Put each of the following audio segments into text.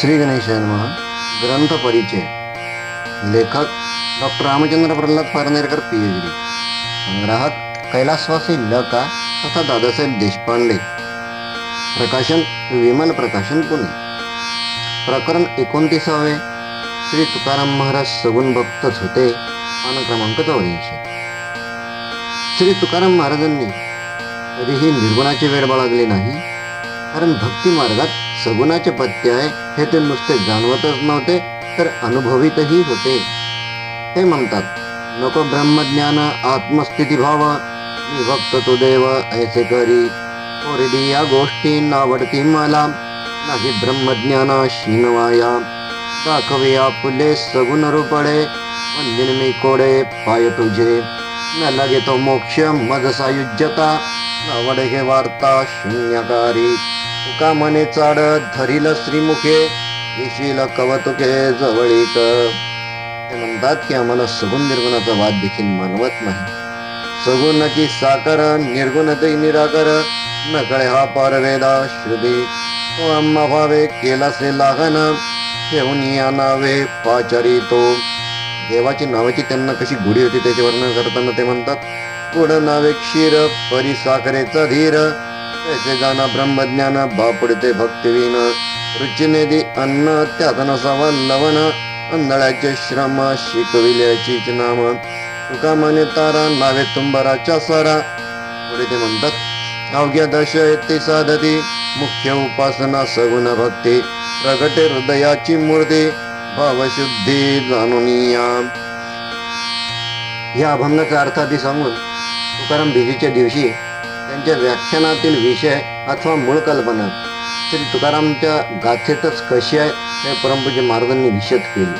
श्री गणेशाय ग्रंथ परिचय. लेखक doctor Ramchandra Pralhad Parnerkar P H D संग्राहक कैलासवासी ल का तथा दादासाहेब देशपांडे. प्रकाशन विमल प्रकाशन पुणे. प्रकरण एकोणतीसावे. श्री तुकाराम महाराज सगुण भक्तच होते. पान क्रमांक चौऱ्याऐंशी. श्री तुकाराम महाराजांनी कधीही निर्गुणाची वेळ बाळगली नाही कारण भक्ती मार्गात सगुणाचे पत्ते आहे हे ते नुसते जाणवतच नव्हते तर अनुभवितही होते. ते म्हणतात नको ब्रह्मज्ञान आत्मस्थिती भाव मी भक्त तो देव ऐसे करी. पोरडी या गोष्टी नावडती मला. नाही ब्रह्मज्ञाना शिनवाया दाखवे फुले सगुण रूपडे. वंदिन मी कोडे पाय तुझे. न लगे तो मोक्ष मज सायुज्यता. नावड हे वार्ता शून्यकारी. तुका मने चाड धरील श्रीमुखे येशील कवतुके जवळीक ते म्हणतात की आम्हाला सगुण निर्गुणाचा वाद देखील मानवत नाही. सगुण की साकर निर्गुण ते निराकर. नकळे हा परवेदा श्रुती. तो आम्हा भावे केला से लागन ठेवून या नावे पाचारी तो. देवाची नावाची त्यांना कशी गुढी होती त्याचे वर्णन करताना ते म्हणतात गुढ नावे क्षीर परी साखरेचा धीर. तैसे जाना ब्रह्मज्ञान बापडते भक्तिवीन रुचिने अन्न त्यातन नसावा लवण आंधळ्याचे श्रम शिकविल्याचीच नाम तुका माने तारा नावे तुंबराच्या सारा. पुढे ते म्हणतात अवघ्या दश येते साधती मुख्य उपासना सगुण भक्ती प्रगटे हृदयाची मूर्ती भावशुद्धी जाणून या या अभंगाचा अर्थ आधी सांगून तुकाराम बिजीच्या दिवशी त्यांच्या व्याख्यानातील विषय अथवा मूळ कल्पना श्री तुकारामच्या गाथेतच कशी आहे हे परमपूज्य महाराजांनी विशद केली.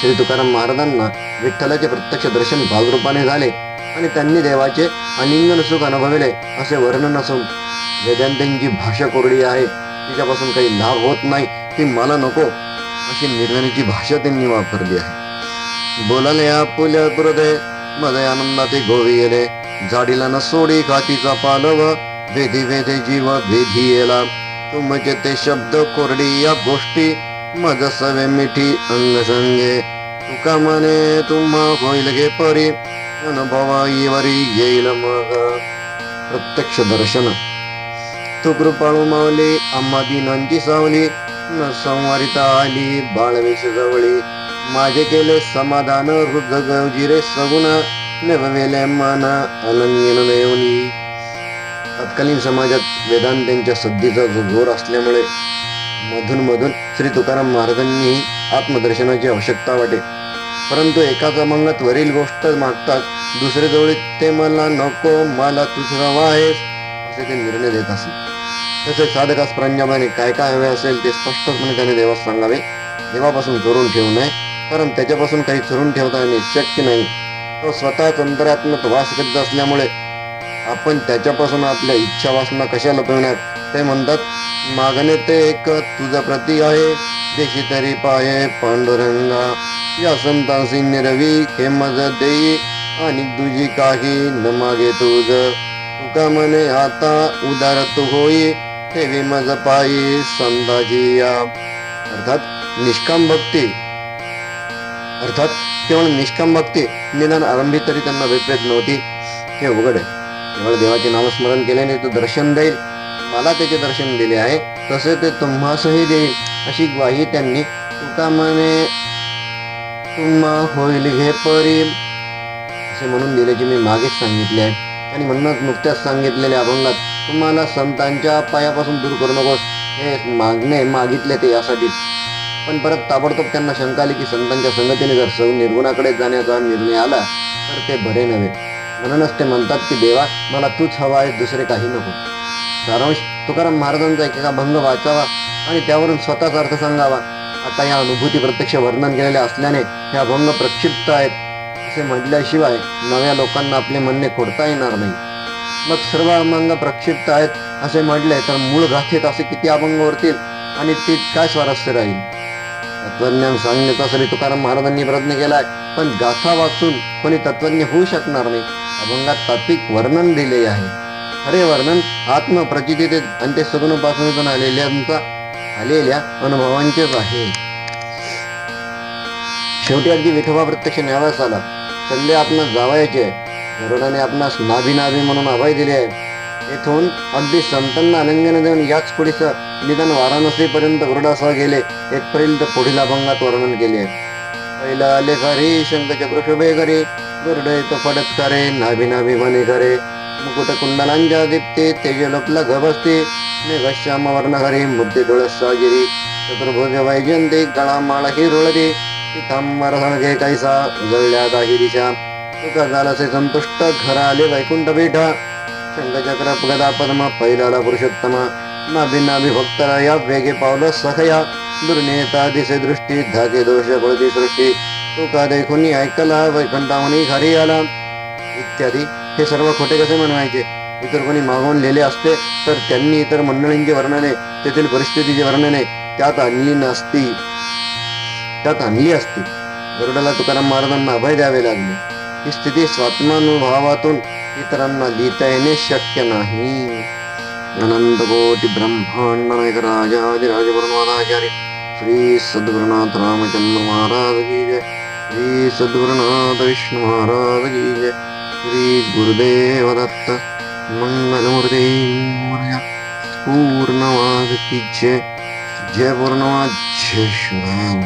श्री तुकाराम महाराजांना विठ्ठलाचे प्रत्यक्ष दर्शन भागरूपाने झाले आणि त्यांनी देवाचे अनिंगन सुख अनुभवले असे वर्णन असून वेदांतींची भाषा कोरडी आहे. तिच्यापासून काही लाभ होत नाही ती मला नको अशी निर्णयाची भाषा त्यांनी वापरली आहे. बोलाले आपुल्या हृदय मदय आनंदाते गोवी गेले झाडीला न सोडी खातीचा पालव वेधी वेधे जीव वेधी येला तुमचे ते शब्द कोरडी या गोष्टी मज सवे मिठी अंग संगे. तुका मने तुम्हा होईल गे परी अनुभवाईवरी येईल मग. प्रत्यक्ष दर्शन. तू कृपाळू मावली आम्हा दिनांची सावली न संवारिता आली बाळवेश जवळी. माझे केले समाधान हृद गवजिरे सगुण. नेववेले मन अनन्यन देवनी तत्कालीन समाजात वेदांतांच्या सद्धीचा जो जोर असल्यामुळे मधून मधून श्री तुकाराम महाराजांनी आत्मदर्शनाची आवश्यकता वाटे. परंतु एकाच अमंगात वरील गोष्ट मागतात दुसरे जवळी ते मला नको मला तुझ हवा आहेस असे ते निर्णय देत असे. तसेच साधकास प्रंजामाने काय काय हवे असेल ते स्पष्टपणे त्याने देवास सांगावे. देवापासून चोरून ठेवू नये कारण त्याच्यापासून काही चोरून ठेवता येणे शक्य नाही. तो स्वतःच अंतरात्मक वास करीत असल्यामुळे आपण त्याच्यापासून आपल्या इच्छा वासना कशा लपविणार ते म्हणतात मागणे ते एक तुझा प्रती आहे देशी तरी पाहे पांडुरंगा. या संतांसी निरवी हे मज देई आणि तुझी काही न मागे तुझ. तुका म्हणे आता उदार तू होई ठेवी मज पायी संताजी या अर्थात निष्काम भक्ती. अर्थात केवळ निष्काम भक्ती निदान आरंभी तरी त्यांना विपरीत नव्हती. हे उघड आहे. केवळ देवाचे नामस्मरण केल्याने तो दर्शन देईल. मला त्याचे दर्शन दिले आहे तसे ते तुम्हासही देईल अशी ग्वाही त्यांनी तुकामाने तुम्हा होईल घे परी. असे म्हणून दिल्याचे मी मागेच सांगितले आहे. आणि म्हणूनच नुकत्याच सांगितलेल्या अभंगात तुम्हाला संतांच्या पायापासून दूर करू नकोस. हे मागणे मागितले ते यासाठीच पण परत ताबडतोब त्यांना शंका आली की संतांच्या संगतीने जर सौ निर्गुणाकडे जाण्याचा निर्णय आला तर ते बरे नव्हे. म्हणूनच ते म्हणतात की देवा मला तूच हवा आहे दुसरे काही नको. सारांश तुकाराम महाराजांचा एकेका भंग वाचावा आणि त्यावरून स्वतःचा अर्थ सांगावा. आता या अनुभूती प्रत्यक्ष वर्णन केलेल्या असल्याने हे अभंग प्रक्षिप्त आहेत. असे म्हटल्याशिवाय नव्या लोकांना आपले म्हणणे खोडता येणार नाही. मग सर्व अभंग प्रक्षिप्त आहेत असे म्हटले तर मूळ गाथेत असे किती अभंग उरतील आणि ते काय स्वारस्य राहील? तत्वज्ञान सांगण्याचा तुकाराम महाराजांनी प्रयत्न केलाय. पण गाथा वाचून कोणी तत्वज्ञ होऊ शकणार नाही. अभंगात तात्विक वर्णन दिले आहे. खरे वर्णन आत्मप्रचिती आणि ते सगुणपासून आलेल्यांचा आलेल्या अनुभवांचेच आहे. शेवटी अगदी विठोबा प्रत्यक्ष न्यावास आला. संध्या आपणास जावायचे गरुडाने आपणास नाभी नाभी म्हणून अभय दिले आहे. येथून अगदी संतांना आलिंगन देऊन याच पुढीचं निदान वाराणसीपर्यंत गरुडासह गेले. येथपर्यंत पुढील अभंगात वर्णन केले. पहिलं पहिला आले घरी शंकच्या पृष्ठभे घरी गरुड येतो फडत करे नाभी नाभी म्हणे करे मुकुट कुंडलांच्या दीप्ती तेज लोपला गबसते मेघश्याम वर्ण घरी मूर्ती डोळस सागिरी. चतुर्भुज वैजयंती गळा माळ ही रुळती. पितांबर हळगे कैसा उजळल्या काही दिशा तुका झालासे संतुष्ट घरा आले वैकुंठ बेठा शंखचक्र गदा पद्म पहिल्याला पुरुषोत्तमा नाभी या वेगे पावलं सखया दुर्नेता दिसे दृष्टी धागे दोष कोळती सृष्टी तुका देखून ऐकला वैकुंठामणी घरी आला इत्यादी हे सर्व खोटे कसे म्हणवायचे इतर कोणी मागवून लिहिले असते तर त्यांनी इतर मंडळींची वर्णने तेथील परिस्थितीची वर्णने त्यात आणली नसती. त्यात आणली असती. गरुडाला तुकाराम महाराजांना अभय द्यावे लागले. ही स्थिती स्वात्मानुभावातून इतरांना लिहिता येणे शक्य नाही. अनंत कोटी ब्रह्मांड नायक श्री सद्गुरुनाथ रामचंद्र महाराज की जय. श्री सद्गुरुनाथ विष्णु महाराज की जय. श्री गुरुदेव दत्त मंगलमूर्ती पूर्णवाद की जय. जय पूर्णवाद. जय शिवराम